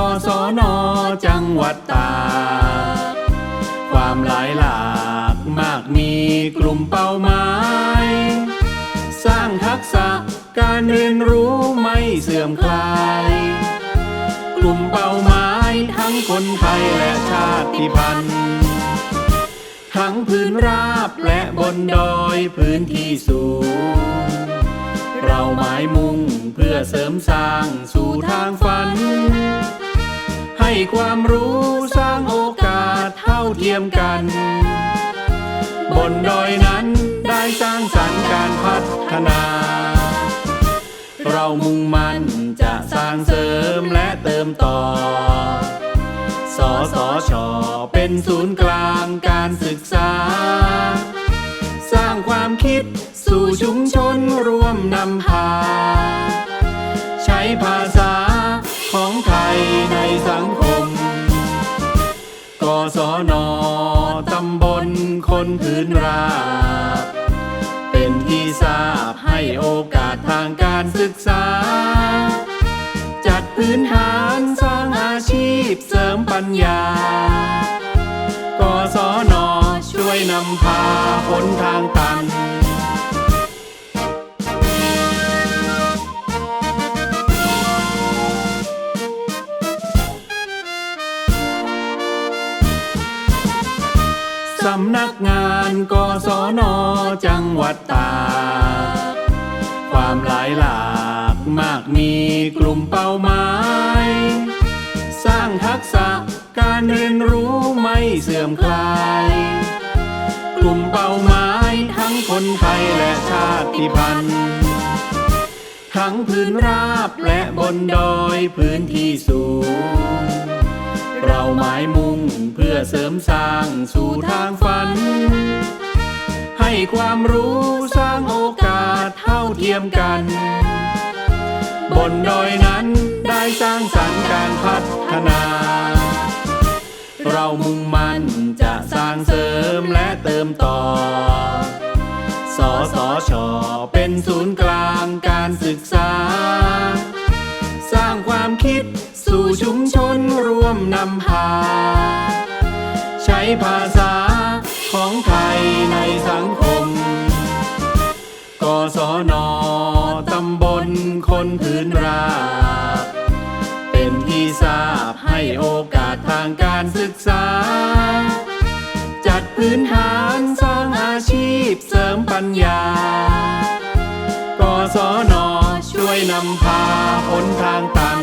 สำนักงานกศนจังหวัดตากความหลายหลากมากมีกลุ่มเป้าหมาย สร้างทักษะการเรียนรู้ไม่เสื่อมคลาย กลุ่มเป้าหมายทั้งคนไทยและชาติพันธุ์ทั้งพื้นราบและบนดอยพื้นที่สูง เราหมายมุ่งเพื่อเสริมสร้างสู่ทางฝัน ให้ความรู้สร้างโอกาสเท่าเทียมกัน บนดอยนั้นได้สร้างสรรค์การพัฒนา เรามุ่งมั่นจะสร้างเสริมและเติมต่อ สสช เป็นศูนย์กลางการศึกษา สร้างความคิดสู่ชุมชนร่วมนำพา ใช้ภาษาของไทยในสังคม กศนตำบลคนพื้นราบเป็นที่ทราบให้โอกาสทางการศึกษา จัดพื้นฐานสร้างอาชีพเสริมปัญญากศนช่วยนำพาหนทางตันำนักงานกศนจังหวัดตากความหลายหลากมากมีกลุ่มเป้าหมาย สร้างทักษะการเรียนรู้ไม่เสื่อมคลาย กลุ่มเป้าหมายทั้งคนไทยและชาติพันธุ์ทั้งพื้นราบและบนดอยพื้นที่สูง เราหมายมุ่งเพื่อเสริมสร้างสู่ทางฝัน ให้ความรู้สร้างโอกาสเท่าเทียมกัน บนดอยนั้นได้สร้างสรรค์การพัฒนา เรามุ่งมั่นจะสร้างเสริมและเติมต่อ สสช เป็นศูนย์กลางการศึกษา มนำพา ใช้ภาษาของไทยในสังคม กศนตำบลคนพื้นราบเป็นที่ทราบให้โอกาสทางการศึกษา จัดพื้นฐานสร้างอาชีพเสริมปัญญา กศนช่วยนำพาหนทางตัน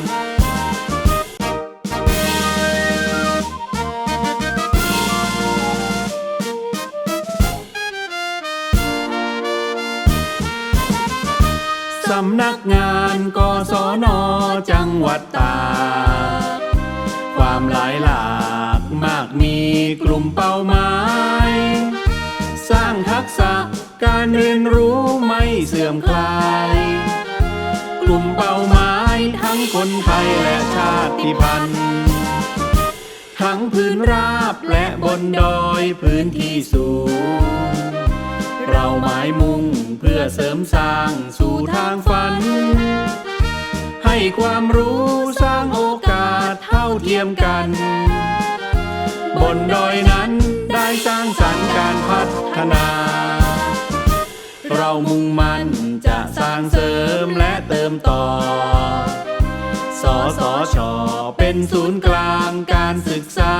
สำนักงานกศนจังหวัดตากความหลายหลากมากมีกลุ่มเป้าหมาย สร้างทักษะการเรียนรู้ไม่เสื่อมคลาย กลุ่มเป้าหมายทั้งคนไทยและชาติพันธุ์ทั้งพื้นราบและบนดอยพื้นที่สูง เราหมายมุ่งเพื่อเสริมสร้างสู่ทางฝัน ให้ความรู้สร้างโอกาสเท่าเทียมกัน บนดอยนั้นได้สร้างสรรค์การพัฒนา เรามุ่งมั่นจะสร้างเสริมและเติมต่อ สสช เป็นศูนย์กลางการศึกษา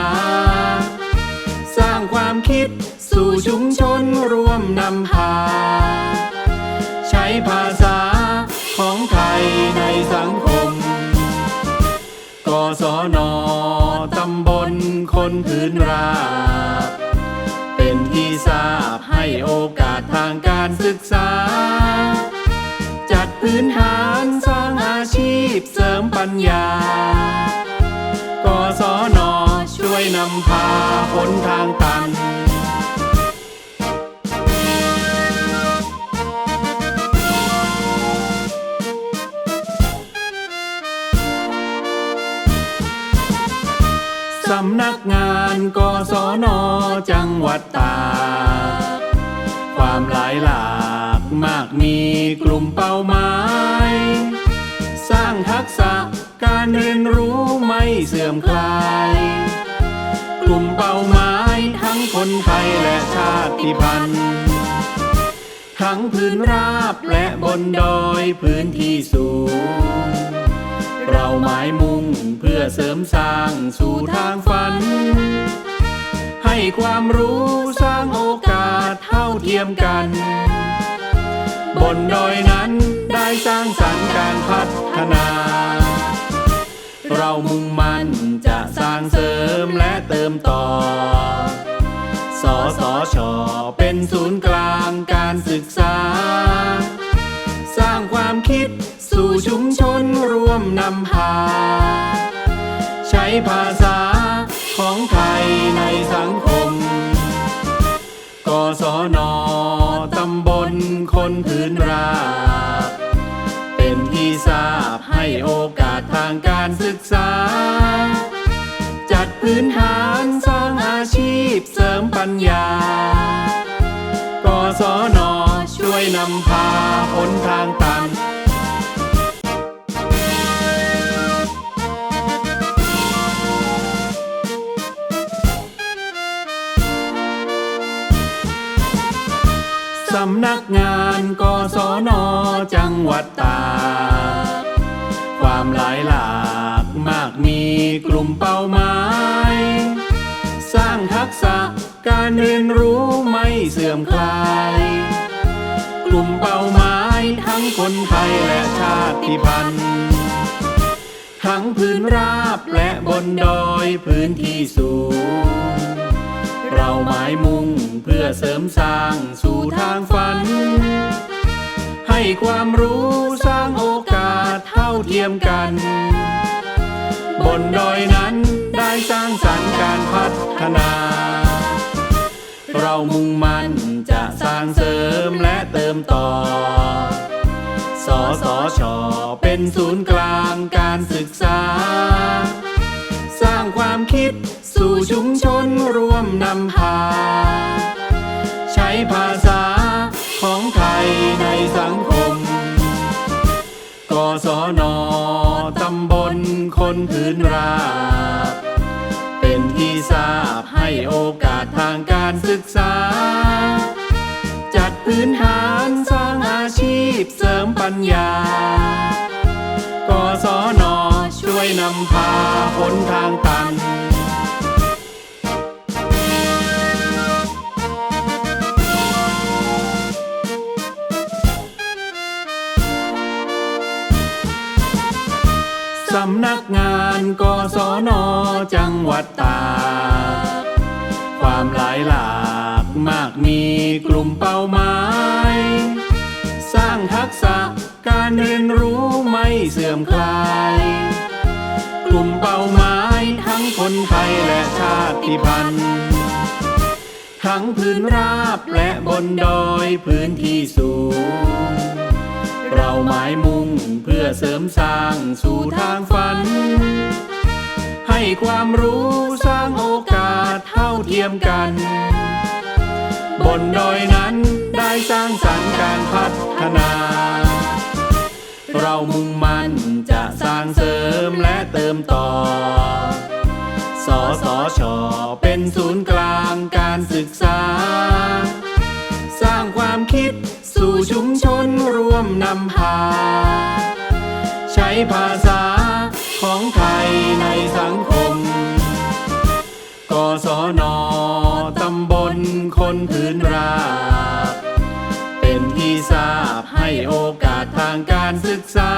สร้างความคิด สู่ชุมชนร่วมนำพา ใช้ภาษาของไทยในสังคม กศนตำบลคนพื้นราบเป็นที่ทราบให้โอกาสทางการศึกษา จัดพื้นฐานสร้างอาชีพเสริมปัญญา กศนช่วยนำพาหนทางตำนักงานกศนจังหวัดตากความหลายหลากมากมีกลุ่มเป้าหมาย สร้างทักษะการการเรียนรู้ไม่เสื่อมคลาย กลุ่มเป้าหมายทั้งคนไทยและชาติพันธุ์ทั้งพื้นราบและบนดอยพื้นที่สูง เราหมายมุ่งเพื่อเสริมสร้างสู่ทางฝัน ให้ความรู้สร้างโอกาสเท่าเทียมกัน บนดอยนั้นได้สร้างสรรค์การพัฒนา เรามุ่งมั่นจะสร้างเสริมและเติมต่อ สสช เป็นศูนย์กลางการศึกษา มนำพา ใช้ภาษาของไทยในสังคม กศนตำบลคนพื้นราบเป็นที่ทราบให้โอกาสทางการศึกษา จัดพื้นฐานสร้างอาชีพเสริมปัญญา กศนช่วยนำพาหนทางตัน สำนักงานกศนจังหวัดตากความหลายหลากมากมีกลุ่มเป้าหมาย สร้างทักษะการเรียนรู้ไม่เสื่อมคลาย กลุ่มเป้าหมายทั้งคนไทยและชาติพันธุ์ทั้งพื้นราบและบนดอยพื้นที่สูง เราหมายมุ่งเพื่อเสริมสร้างสู่ทางฝัน ให้ความรู้สร้างโอกาสเท่าเทียมกัน บนดอยนั้นได้สร้างสรรค์การพัฒนา เรามุ่งมั่นจะสร้างเสริมและเติมต่อ สสช เป็นศูนย์กลางการศึกษา สร้างความคิด สู่ชุมชนร่วมนำพา ใช้ภาษาของไทยในสังคม กศนตำบลคนพื้นราบเป็นที่ทราบให้โอกาสทางการศึกษา จัดพื้นฐานสร้างอาชีพเสริมปัญญากศนช่วยนำพาหนทางตัน สำนักงานกศนจังหวัดตากความหลายหลากมากมีกลุ่มเป้าหมาย สร้างทักษะการเรียนรู้ไม่เสื่อมคลาย กลุ่มเป้าหมายทั้งคนไทยและชาติพันธุ์ ทั้งพื้นราบและบนดอยพื้นที่สูง เราหมายมุ่งเพื่อเสริมสร้างสู่ทางฝัน ให้ความรู้สร้างโอกาสเท่าเทียมกัน บนดอยนั้นได้สร้างสรรค์การพัฒนา เรามุ่งมั่นจะสร้างเสริมและเติมต่อ สสช เป็นศูนย์กลางการศึกษา คิด สู่ชุมชนร่วมนำพา ใช้ภาษาของไทยในสังคม กศนตำบลคนพื้นราบเป็นที่ทราบให้โอกาสทางการศึกษา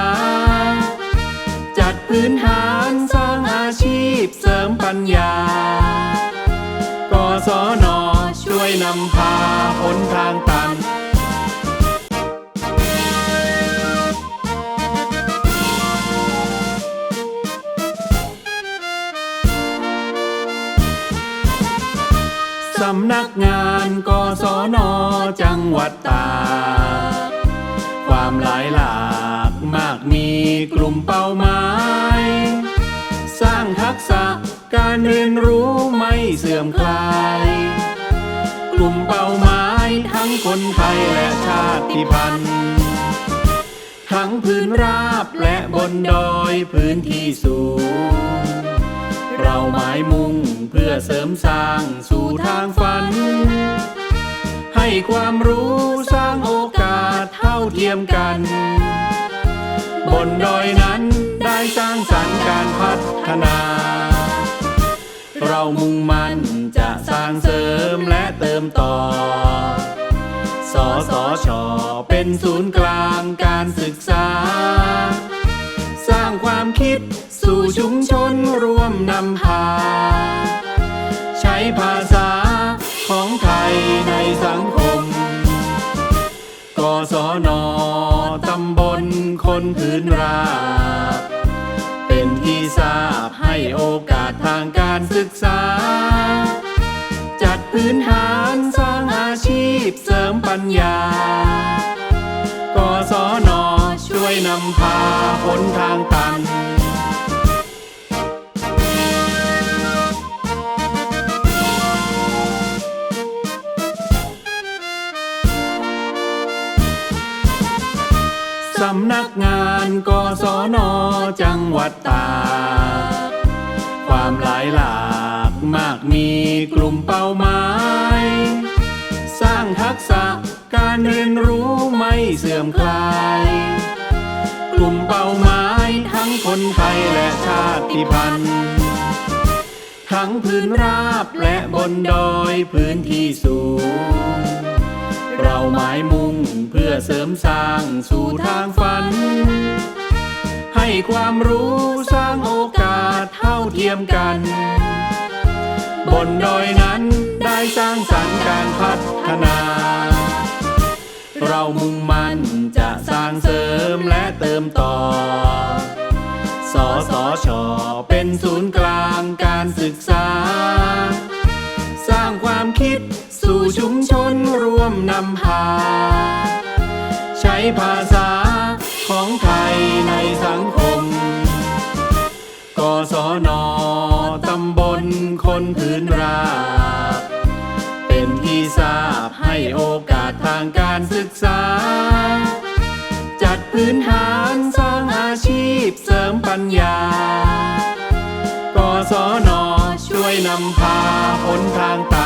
จัดพื้นฐานสร้างอาชีพเสริมปัญญา กศนช่วยนำพาหนทางตันำนักงานกศนจังหวัดตากความหลายหลากมากมีกลุ่มเป้าหมาย สร้างทักษะการเรียนรู้ไม่เสื่อมคลาย กลุ่มเป้าหมายทั้งคนไทยและชาติพันธุ์ ทั้งพื้นราบและบนดอยพื้นที่สูง เราหมายมุ่งเพื่อเสริมสร้างสู่ทางฝัน ให้ความรู้สร้างโอกาสเท่าเทียมกัน บนดอยนั้นได้สร้างสรรค์การพัฒนา เรามุ่งมั่นจะสร้างเสริมและเติมต่อ สสช เป็นศูนย์กลางการศึกษา สร้างความคิด สู่ชุมชนร่วมนำพา ใช้ภาษาของไทยในสังคม กศนตำบลคนพื้นราบเป็นที่ทราบให้โอกาสทางการศึกษา จัดพื้นฐานสร้างอาชีพเสริมปัญญา กศนช่วยนำพาหนำนักงานกศนจังหวัดตากความหลายหลากมากมีกลุ่มเป้าหมาย สร้างทักษะการเรียนรู้ไม่เสื่อมคลาย กลุ่มเป้าหมายทั้งคนไทยและชาติพันธุ์ทั้งพื้นราบและบนดอยพื้นที่สูง เราหมายมุ่งเพื่อเสริมสร้างสู่ทางฝัน ให้ความรู้สร้างโอกาสเท่าเทียมกัน บนดอยนั้นได้สร้างสรรค์การพัฒนา เรามุ่งมั่นจะสร้างเสริมและเติมต่อ สสช เป็นศูนย์กลางการศึกษา สร้างความคิด สู่ชุมชนร่วมนำพา ใช้ภาษาของไทยในสังคม กศนตำบลคนพื้นราบเป็นที่ทราบให้โอกาสทางการศึกษา จัดพื้นฐานสร้างอาชีพเสริมปัญญา กศนช่วยนำพาหนทางตัน